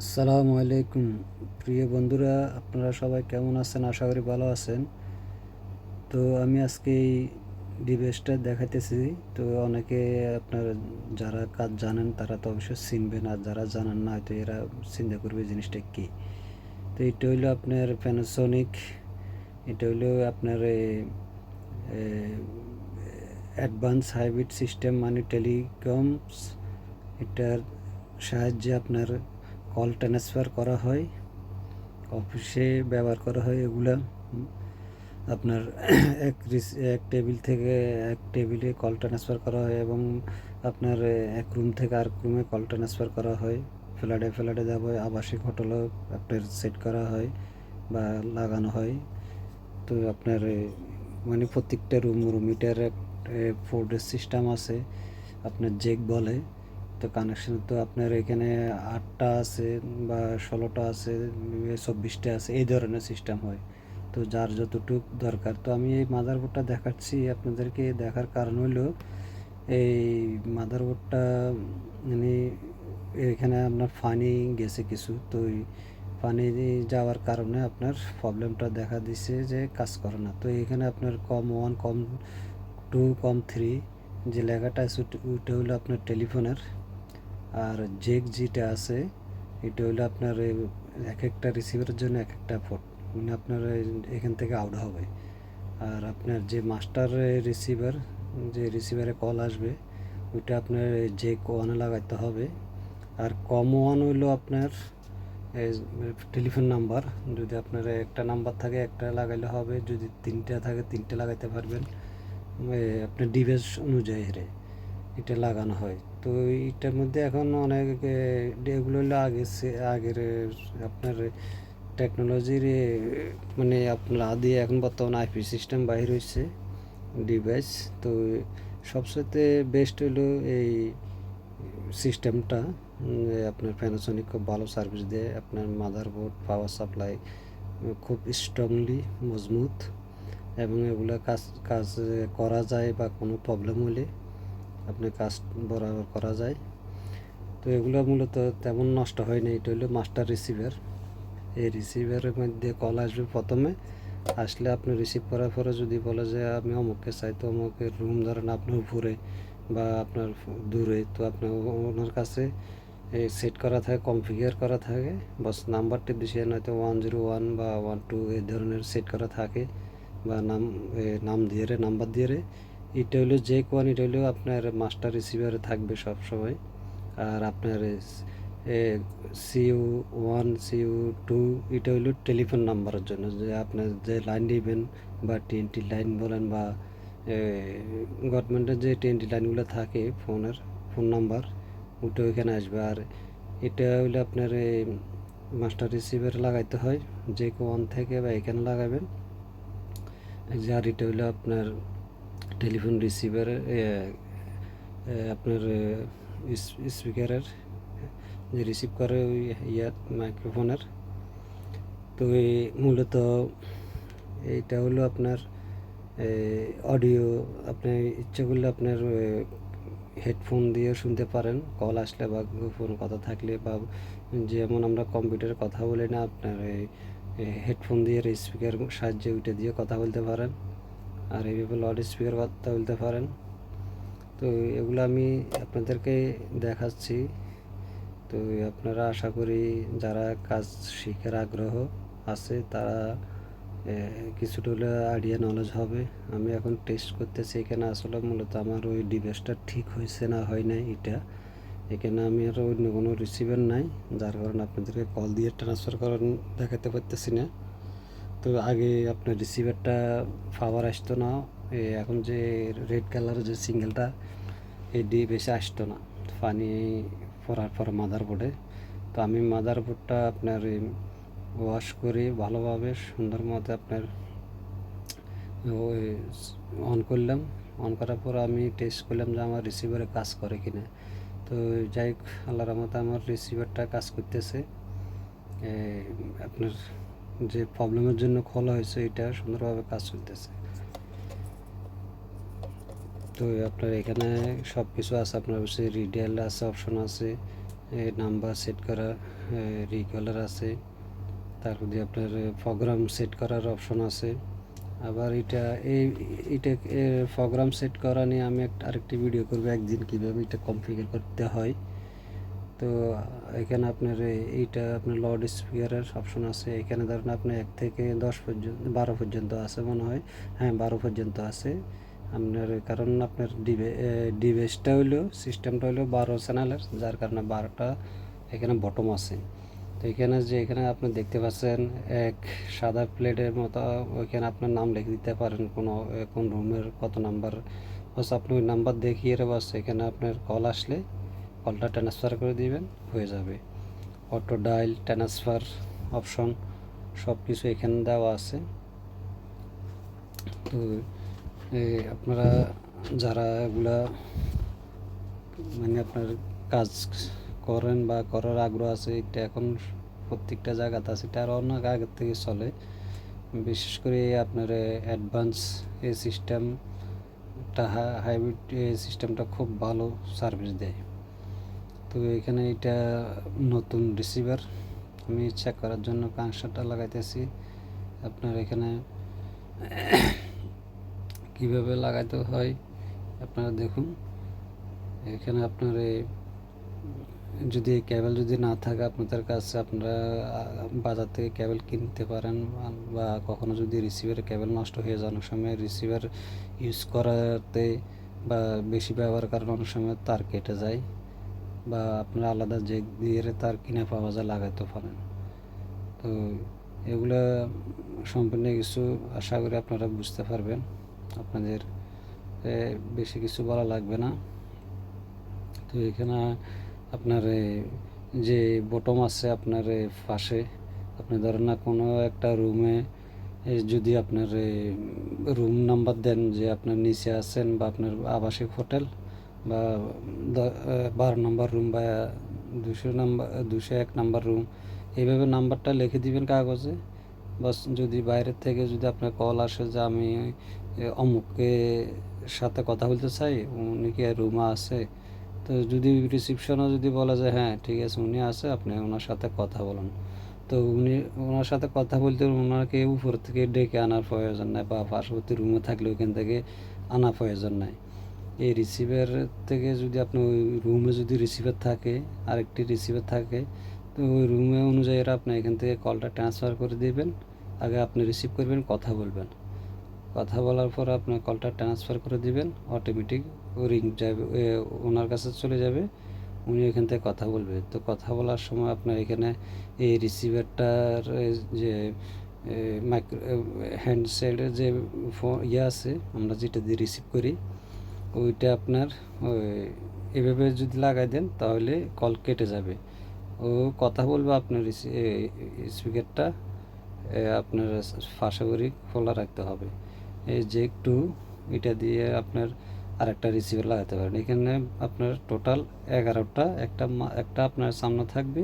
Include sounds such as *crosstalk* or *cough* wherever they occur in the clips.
আসসালামু আলাইকুম। প্রিয় বন্ধুরা, আপনারা সবাই কেমন আছেন? আশা করি ভালো আছেন। তো আমি আজকে এই ডিভাইসটা দেখাইতেছি। তো অনেকে আপনার যারা কাজ জানেন, তারা তো অবশ্যই চিনবেন। আর যারা জানেন না হয়তো এরা চিন্তা করবে জিনিসটা কী? তো এটা হইল আপনার প্যানাসোনিক এটা হইল আপনার অ্যাডভান্স হাইব্রিড সিস্টেম মানে টেলিকমস এটার সাহায্যে আপনার কল ট্রান্সফার করা হয়, অফিসে ব্যবহার করা হয় এগুলা। আপনার *coughs* এক এক টেবিল থেকে এক টেবিলে কল ট্রান্সফার করা হয় এবং আপনার এক রুম থেকে আরেক রুমে কল ট্রান্সফার করা হয়। ফ্ল্যাটে ফ্ল্যাটে দেওয়া হয় আবাসিক হোটেলও আপনার সেট করা হয় বা লাগানো হয়। তো আপনার মানে প্রত্যেকটা রুম রুম এটার ফোর্ডের সিস্টেম আছে। আপনার জেক বলে। তো কানেকশন তো আপনার এখানে আটটা আছে বা ষোলোটা আছে, চব্বিশটা আছে, এই ধরনের সিস্টেম হয়। তো যার যতটুক দরকার। তো আমি এই মাদারবোর্ডটা দেখাচ্ছি আপনাদেরকে। দেখার কারণ হলো এই মাদারবোর্ডটা মানে এখানে আপনার ফানি গেছে কিছু। তো পানি যাওয়ার কারণে আপনার প্রবলেমটা দেখা দিচ্ছে যে কাজ করে না। তো এখানে আপনার com one com two com three যে লেখাটা আছে, ওটা- হলো আপনার টেলিফোনের আর জেক যেটা আছে, এটা হলো আপনার এক একটা রিসিভারের জন্য এক একটা পোর্ট মানে আপনার এখান থেকে আউট হবে। আর আপনার যে মাস্টার রিসিভার যে রিসিভারে কল আসবে, ওইটা আপনার জেক ওয়ানে লাগাইতে হবে। আর কম ওয়ান হইল আপনার টেলিফোন নাম্বার যদি আপনার একটা নাম্বার থাকে, একটা লাগাইলে হবে। যদি তিনটা থাকে, তিনটে লাগাইতে পারবেন। আপনার ডিভাইস অনুযায়ী রে, এটা লাগানো হয়। তো এইটার মধ্যে এখন অনেক এগুলো হলো আগে আগের, আপনার টেকনোলজির মানে আপনার আদি এখন বর্তমানে আইপি সিস্টেম বাহির হয়েছে ডিভাইস তো সবচেয়ে বেস্ট হলো এই সিস্টেমটা আপনার প্যানাসোনিক খুব ভালো সার্ভিস দেয়, আপনার মাদারবোর্ড পাওয়ার সাপ্লাই খুব স্ট্রংলি মজবুত, এবং এগুলো কাজ কাজ করা যায় বা কোনো প্রবলেম হলে আপনি কাজ বরাবর করা যায়। তো এগুলো মূলত তেমন নষ্ট হয় না এটা হলো মাস্টার রিসিভার এই রিসিভারের মধ্যে কল আসবে প্রথমে, আসলে আপনি রিসিভ করার পরে যদি বলে যে আমি অমুককে চাই, তো অমুকের রুম ধরেন আপনার উপরে বা আপনার দূরে, তো আপনি ওনার কাছে সেট করা থাকে কনফিগার করা থাকে। বাস নাম্বারটি দিছে, নয়তো ওয়ান জিরো ওয়ান বা ওয়ান টু এই ধরনের সেট করা থাকে। বা নাম নাম দিয়ে রে, নাম্বার দিয়ে রে। এটা হলো যে কোয়ান, এটা হলো আপনার মাস্টার রিসিভারে থাকবে সব সময় আর আপনার সিইউ ওয়ান সিইউ টু, এটা হলো টেলিফোন নাম্বারের জন্য। যে আপনার যে লাইন দিবেন বা টিএনটি লাইন বলেন বা গভর্নমেন্টের যে টিএনটি লাইনগুলো থাকে ফোনের ফোন নাম্বার ওটা ওইখানে আসবে। আর এটা হলো আপনার মাস্টার রিসিভার লাগাইতে হয়, যে ওয়ান থেকে বা এখানে লাগাবেন। যার এটা হলো আপনার টেলিফোন রিসিভার আপনার স্পিকারের, যে রিসিভ করে ওই ইয়ার মাইক্রোফোনের। তো এই মূলত এইটা হলো আপনার অডিও। আপনি ইচ্ছে করলে আপনার হেডফোন দিয়ে শুনতে পারেন। কল আসলে বা ফোন কথা থাকলে বা যেমন আমরা কম্পিউটারে কথা বলি না, আপনার এই হেডফোন দিয়ে স্পিকার সাহায্যে ওইটা দিয়ে কথা বলতে পারেন। আর এইভাবে লাউড স্পিকার কথা বলতে পারেন। তো এগুলো আমি আপনাদেরকে দেখাচ্ছি। তো আপনারা আশা করি যারা কাজ শিখার আগ্রহ আছে, তারা কিছুটা হলে আইডিয়া নলেজ হবে। আমি এখন টেস্ট করতেছি এখানে। আসলে মূলত আমার ওই ডিভাইসটা ঠিক হয়েছে না হয় নাই এটা। এখানে আমি আর অন্য কোনো রিসিভার নাই, যার কারণে আপনাদেরকে কল দিয়ে ট্রান্সফার করার দেখাতে পারতেছি না। তো আগে আপনার রিসিভারটা পাওয়ার আসতো না এ, এখন যে রেড কালারের যে সিঙ্গেলটা এই ডিভাইসে আসতো না। পানি পড়ার পর মাদারবোর্ডে তো আমি মাদারবোর্ডটা আপনার ওয়াশ করে ভালোভাবে সুন্দর মতো আপনার অন করলাম। অন করার পর আমি টেস্ট করলাম যে আমার রিসিভারে কাজ করে কিনা। তো যাই হোক আল্লাহর রহমতে আমার রিসিভারটা কাজ করতেছে। আপনার যে প্রবলেমের জন্য খোলা হয়েছে, এটা সুন্দরভাবে কাজ চলতেছে তো আপনার এখানে সব কিছু আছে, আপনার অবশ্যই রিডেল আছে, অপশন আছে নাম্বার সেট করা রিকলার আছে, তারপর দিয়ে আপনার প্রোগ্রাম সেট করার অপশন আছে। আবার এটা, এই, এটা প্রোগ্রাম সেট করা নিয়ে আমি একটা, আরেকটি ভিডিও করব, একদিন কীভাবে এটা কনফিগার করতে হয়। তো এখানে আপনার এইটা আপনার লাউড স্পিকারের অপশন আছে। এখানে ধরেন আপনার এক থেকে দশ পর্যন্ত, বারো পর্যন্ত আছে মনে হয়। হ্যাঁ বারো পর্যন্ত আছে। আপনার কারণ আপনার ডিভে ডিভাইসটা হইল সিস্টেমটা হইল বারো চ্যানেলের যার কারণে বারোটা এখানে বটম আছে। তো এখানে যে, এখানে আপনি দেখতে পাচ্ছেন এক সাদা প্লেটের মতো, ওইখানে আপনার নাম লিখে দিতে পারেন কোনো, কোন রুমের কত নাম্বার বাস, আপনি ওই নাম্বার দেখিয়ে বাস, এখানে আপনার কল আসলে কলটা ট্রান্সফার করে দিবেন, হয়ে যাবে। অটো ডাইল ট্রান্সফার অপশন সব কিছু এখানে দেওয়া আছে। তো আপনারা যারা এগুলা মানে আপনার কাজ করেন বা করার আগ্রহ আছে, এটা এখন প্রত্যেকটা জায়গাতে আছে, এটা আরও অনেক আগের থেকে চলে। বিশেষ করে আপনার অ্যাডভান্স এই সিস্টেমটা হাইব্রিড সিস্টেমটা খুব ভালো সার্ভিস দেয়। তো এখানে এটা নতুন রিসিভার আমি চেক করার জন্য কানেকশনটা লাগাইতেছি। আপনার এখানে কীভাবে লাগাইতে হয় আপনারা দেখুন। এখানে আপনার এই যদি ক্যাবেল যদি না থাকে, আপনাদের কাছে আপনারা বাজার থেকে ক্যাবেল কিনতে পারেন বা কখনো যদি রিসিভার ক্যাবেল নষ্ট হয়ে যায়, অনেক সময় রিসিভার ইউজ করাতে বা বেশি ব্যবহার কারণে অনেক সময় তার কেটে যায়। বা আপনারা আলাদা যে দিয়ে তার কিনে পাওয়া যায় লাগাইতে পারেন। তো এগুলো সম্পূর্ণ কিছু আশা করি আপনারা বুঝতে পারবেন। আপনাদের বেশি কিছু বলা লাগবে না। তো এখানে আপনার যে বটম আছে আপনার পাশে, আপনি ধরেন না কোনো একটা রুমে যদি আপনার রুম নাম্বার দেন যে আপনার নিচে আছেন বা আপনার আবাসিক হোটেল বা বারো নম্বর রুম বা, দুশো নাম্বার, দুশো এক নাম্বার রুম এইভাবে নাম্বারটা লিখে দিবেন কাগজে। বাস যদি বাইরের থেকে যদি আপনার কল আসে যে আমি অমুককে সাথে কথা বলতে চাই, উনি কি রুমে আছে? তো যদি রিসিপশনও যদি বলা যায় হ্যাঁ ঠিক আছে, উনি আছে, আপনি ওনার সাথে কথা বলুন। তো উনি, ওনার সাথে কথা বলতে ওনাকে উপর থেকে ডেকে আনার প্রয়োজন নাই বা পার্শ্ববর্তী রুমে থাকলে ওইখান থেকে আনা প্রয়োজন নাই। এই রিসিভার থেকে যদি আপনি ওই রুমে যদি রিসিভার থাকে, আরেকটি রিসিভার থাকে, তো ওই রুমে অনুযায়ী আপনি এখান থেকে কলটা ট্রান্সফার করে দিবেন। আগে আপনি রিসিভ করবেন, কথা বলবেন। কথা বলার পর আপনার কলটা ট্রান্সফার করে দিবেন অটোমেটিক রিং যাবে ওনার কাছে চলে যাবে, উনি এখান থেকে কথা বলবে। তো কথা বলার সময় আপনার এখানে এই রিসিভারটার যে মাইক্রো হ্যান্ডসেটের যে ফো- ইয়ে আছে, আমরা যেটা দিয়ে রিসিভ করি ওইটা আপনার এভাবে যদি লাগাই দেন তাহলে কল কেটে যাবে। ও কথা বলবে আপনার স্পিকারটা আপনার পাশাপাশি খোলা রাখতে হবে। এই যে একটু এটা দিয়ে আপনার আরেকটা রিসিভার লাগাতে পারেন। এখানে আপনার টোটাল এগারোটা, একটা একটা আপনার সামনে থাকবে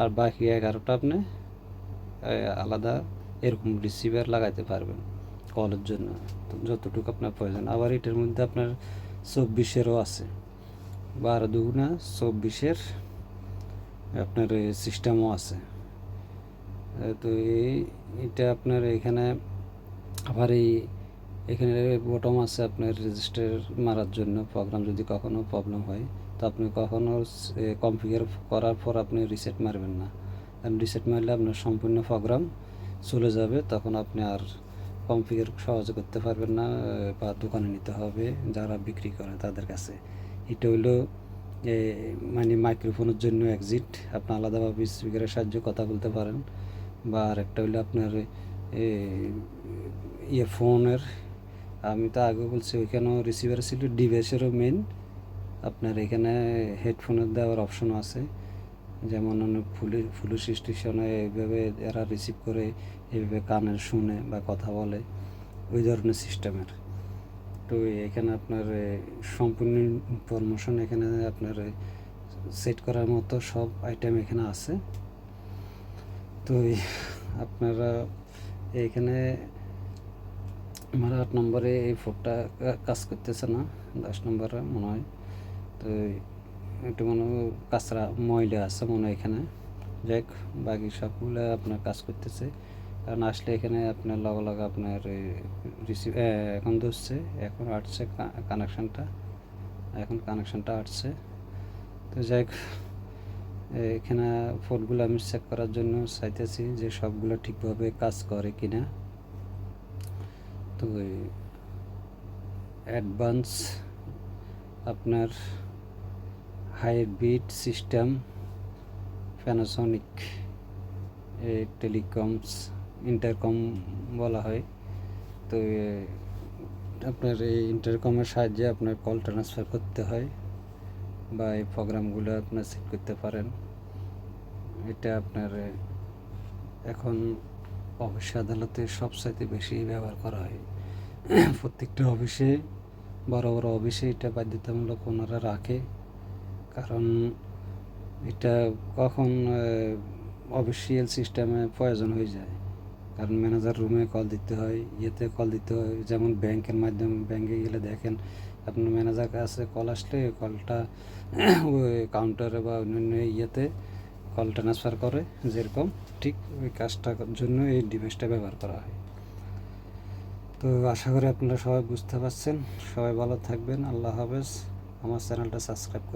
আর বাকি এগারোটা আপনি আলাদা এরকম রিসিভার লাগাইতে পারবেন। কলের জন্য। যতটুকু আপনার প্রয়োজন। আবার এটার মধ্যে আপনার চব্বিশেরও আছে। বারো দুগুণা চব্বিশের আপনার সিস্টেমও আছে। তো এই, এটা আপনার এখানে আবার এই, এখানে বটম আছে আপনার রেজিস্টার মারার জন্য। প্রোগ্রাম যদি কখনো প্রবলেম হয়, তো আপনি কখনো কনফিগার করার পর আপনি রিসেট মারবেন না। কারণ রিসেট মারলে আপনার সম্পূর্ণ প্রোগ্রাম চলে যাবে, তখন আপনি আর কনফিগার সহজে করতে পারবেন না বা দোকানে নিতে হবে যারা বিক্রি করে তাদের কাছে। এটা হইল এ, মানে মাইক্রোফোনের জন্য এক্সিট আপনি আলাদাভাবে স্পিকারের সাহায্যে কথা বলতে পারেন। বা আরেকটা হইল আপনার এ, ইয়ে ফোনের আমি তো আগে বলছি ওইখানেও রিসিভার ছিল ডিভাইসেরও মেন আপনার এখানে হেডফোনের দেওয়ার অপশনও আছে। যেমন অনেক ফুলি, ফুলু স্টেশনে এইভাবে এরা রিসিভ করে, এইভাবে কানে শুনে বা কথা বলে, ওই ধরনের সিস্টেমের তো এখানে আপনার সম্পূর্ণ ইনফরমেশন এখানে আপনার সেট করার মতো সব আইটেম এখানে আছে। তো আপনারা এখানে আমার আট নম্বরে এই ফোনটা কাজ করতেছে না, দশ নম্বরে মনে হয়। তো একটু মনে কাঁচরা ময়লা আছে মনে এখানে। যাই বাকি সবগুলো আপনার কাজ করতেছে। কারণ আসলে এখানে আপনার লগ লগ আপনার রিসিভ এখন ধরছে, এখন আসছে কানেকশানটা এখন কানেকশানটা আসছে। তো যাই এখানে ফোনগুলো আমি চেক করার জন্য চাইতেছি যে সবগুলো ঠিকভাবে কাজ করে কি না তো অ্যাডভান্স আপনার high bit system Panasonic telecoms intercom বলা হয়। তো আপনার এই ইন্টারকমের সাহায্যে আপনার কল ট্রান্সফার করতে হয় বা এই প্রোগ্রামগুলো আপনার সেট করতে পারেন। এটা আপনার এখন অফিস আদালতে সবচাইতে বেশি ব্যবহার করা হয়। প্রত্যেকটা অফিসে বড় বড় অফিসে এটা বাধ্যতামূলক ওনারা রাখে। কারণ এটা কখন অফিসিয়াল সিস্টেমে প্রয়োজন হয়ে যায়। কারণ ম্যানেজার রুমে কল দিতে হয়, ইয়েতে কল দিতে হয়। যেমন ব্যাংকের মাধ্যমে ব্যাংকে গেলে দেখেন, আপনার ম্যানেজার কাছে কল আসলে কলটা কাউন্টারে বা অন্যান্য ইয়েতে কল ট্রান্সফার করে, যেরকম ঠিক ওই কাজটার জন্য এই ডিভাইসটা ব্যবহার করা হয়। তো আশা করি আপনারা সবাই বুঝতে পারছেন। সবাই ভালো থাকবেন। আল্লাহ হাফেজ। আমার চ্যানেলটা সাবস্ক্রাইব করুন